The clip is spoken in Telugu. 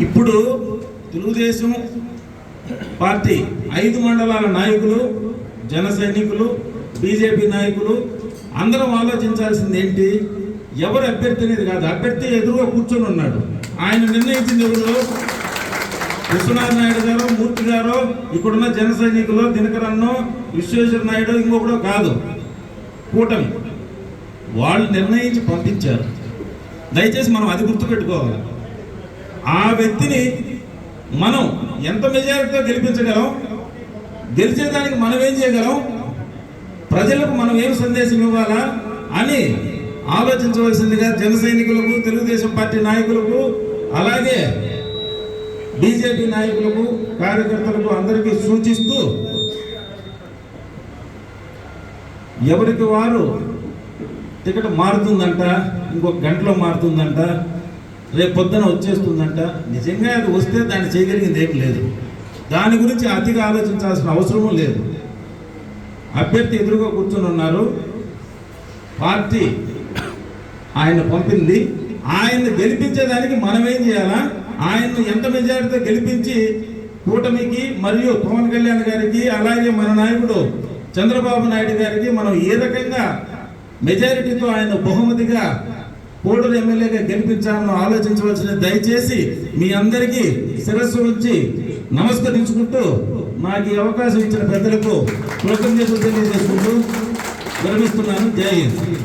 ఇప్పుడు తెలుగుదేశం పార్టీ ఐదు మండలాల నాయకులు జన సైనికులు బీజేపీ నాయకులు అందరం ఆలోచించాల్సింది ఏంటి? ఎవరు అభ్యర్థి అనేది కాదు అభ్యర్థి ఎదురుగా కూర్చొని ఉన్నాడు. ఆయన నిర్ణయించింది ఎవరు? విశ్వనాథ్ నాయుడు గారు మూర్తి గారు ఇక్కడున్న జన సైనికులు దినకరన్నో విశ్వేశ్వర నాయుడు ఇంకొకడు కాదు. కూటమి. వాళ్ళు నిర్ణయించి పంపించారు. దయచేసి మనం అది గుర్తుపెట్టుకోవాలి. ఆ వ్యక్తిని మనం ఎంత మెజారిటీతో గెలిపించగలం? గెలిచేదానికి మనం ఏం చేయగలం? ప్రజలకు మనం ఏం సందేశం ఇవ్వాలా అని ఆలోచించవలసిందిగా జన సైనికులకు తెలుగుదేశం పార్టీ నాయకులకు అలాగే బీజేపీ నాయకులకు కార్యకర్తలకు అందరికీ సూచిస్తూ ఎవరికి వారు టికెట్ మారుతుందంట ఇంకొక గంటలో మారుతుందంట రేపు పొద్దున వచ్చేస్తుందంట. నిజంగా అది వస్తే దాన్ని చేయగలిగింది ఏం లేదు. దాని గురించి అతిగా ఆలోచించాల్సిన అవసరము లేదు. అభ్యర్థి ఎదురుగా కూర్చొని ఉన్నారు. పార్టీ ఆయన పంపింది. ఆయన్ని గెలిపించేదానికి మనం ఏం చేయాలా? ఆయన్ను ఎంత మెజారిటీతో గెలిపించి కూటమికి మరియు పవన్ కళ్యాణ్ గారికి అలాగే మన నాయకుడు చంద్రబాబు నాయుడు గారికి మనం ఏ రకంగా మెజారిటీతో ఆయన బహుమతిగా కోడూరు ఎమ్మెల్యేగా గెలిపించాలని ఆలోచించవలసిన దయచేసి మీ అందరికీ శిరస్సు ఉంచి నమస్కరించుకుంటూ నాకు ఈ అవకాశం ఇచ్చిన పెద్దలకు కృతజ్ఞతలు తెలియజేసుకుంటూ విరమిస్తున్నాను. జై హింద్.